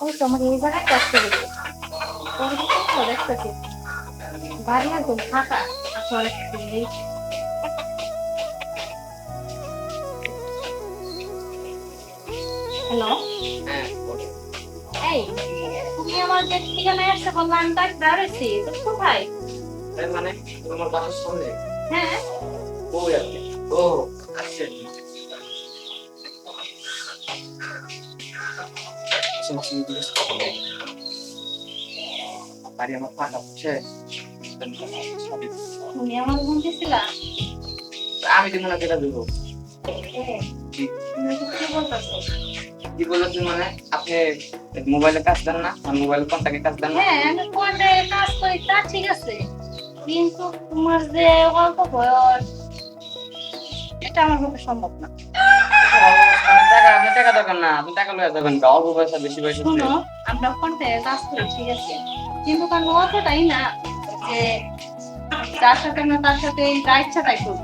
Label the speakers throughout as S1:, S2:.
S1: ওই আমার এই জায়গায় তোর তো দেখতেছি বাড়ি একদম ফাঁকা। আসলে হ্যালো?
S2: হ্যাঁ
S1: এই তুমি আমার যে ঠিকানায় আসতে বললাম আমি তাকে কোথায়?
S2: মানে তোমার বাসার সামনে?
S1: হ্যাঁ।
S2: ও ও আচ্ছা বাড়ি আমার ফাঁকা হচ্ছে
S1: তুমি আমার এই,
S2: কি
S1: তুমি তো কি বলতেছো
S2: কি বলেছেন মানে আপনি মোবাইলে কাজ না মোবাইলে কন্টাক্টে কাজ না
S1: হ্যাঁ কাজ করি তা ঠিক আছে কিন্তু তোমার যে অল্প বয়স এটা আমার পক্ষে সম্ভব না।
S2: টাকা আপনি টাকা দরকার না আপনি টাকা লয়ে যাবেন অল্প পয়সা বেশি পয়সা
S1: শোনো আমরা কোয়ার্টারে কাজ করি ঠিক আছে? কিন্তু কারণ অতটাই না যে যার সাথে না তার সাথে যা ইচ্ছা তাই করব।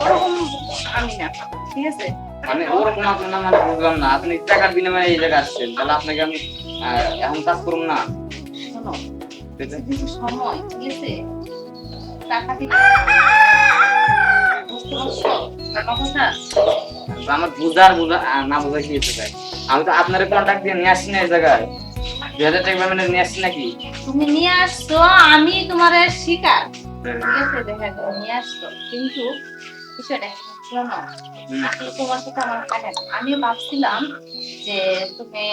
S1: ওরকম আমি না ঠিক আছে?
S2: মানে ওরকম আপনি না মানে বুঝলাম না আপনি টাকার বিনিময়ে এই জায়গায় আসছেন তাহলে আপনাকে আমি এখন কাজ করুন না।
S1: শোনো সময় ঠিক আছে? টাকা দিলে বুঝতে পারছ? আমার
S2: বুঝার বুঝা না বোঝা কি হতে আমি তো আপনার কন্ট্যাক্ট দিয়ে নিয়ে আসছি না এই জায়গায়। দুই হাজার টাকা পেমেন্ট নিয়ে আসছি নাকি?
S1: তুমি নিয়ে আসছো আমি তোমার শিকার। ঠিক আছে দেখা গেল নিয়ে আসছো। কিন্তু বিষয়টা শোনো তোমার সাথে আমার কানে আমি ভাবছিলাম যে তুমি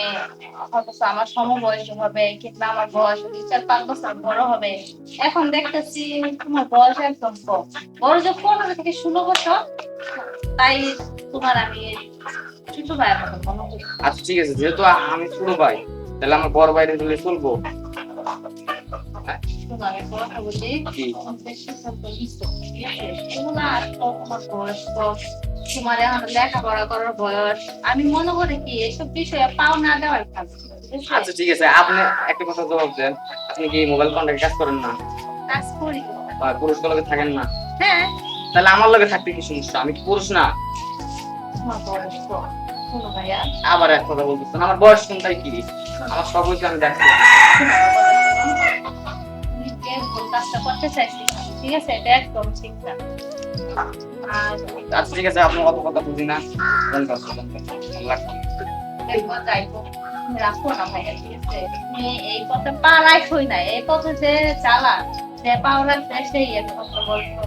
S1: হয়তো আমার সমবয়সী হবে কিংবা আমার বয়স দুই চার পাঁচ বছর বড় হবে। এখন দেখতেছি তোমার বয়স একদম কম। বড় যে পনেরো থেকে ষোলো বছর তাই তোমার আমি ছোট মতো
S2: আচ্ছা ঠিক আছে যেহেতু আমি ছোট ভাই তাহলে আমার বড় বাইরে দিলে চলবো?
S1: তোমরা এখন লেখাপড়া করার বয়স আমি মনে করি কি এসব বিষয়ে পাও না দেওয়ার কাজ
S2: আচ্ছা ঠিক আছে আপনি একটা কথা জবাব দেন আপনি কি মোবাইল কন্ট্যাক্ট কাজ করেন না?
S1: কাজ করি।
S2: বা পুরুষগুলোকে লগে থাকেন না?
S1: হ্যাঁ
S2: তাহলে আমার লগে থাকতে কি সমস্যা? আমি কি পুরুষ না? আবার এক কথা বলতেছেন আমার বয়স কোনটাই কি? আমার সকলকে আমি
S1: চাইছি ঠিক আছে? এটা একদম ঠিক না।
S2: আচ্ছা ঠিক আছে আপনি অত কথা বুঝি না।
S1: রাখো না ভাইয়া ঠিক আছে? এই পথে পা রাখোই না এই পথে যে চালা যে পাও রাখবে সেই একমাত্র গল্প।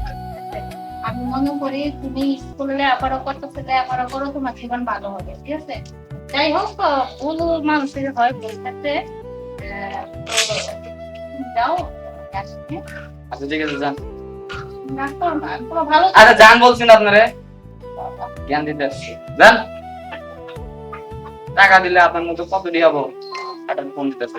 S1: আমি মনে করি তুমি স্কুলে আবারও করতেছে আবারও করো তোমার জীবন ভালো হবে ঠিক আছে? যাই হোক ভুল মানুষের হয় ভুল যাও
S2: আচ্ছা ঠিক আছে যান। আচ্ছা যান বলছেন আপনারে। জ্ঞান দিতে আসছি। যান। টাকা দিলে আপনার মতো কত দিয়ে হব? একটা ফোন দিতেছে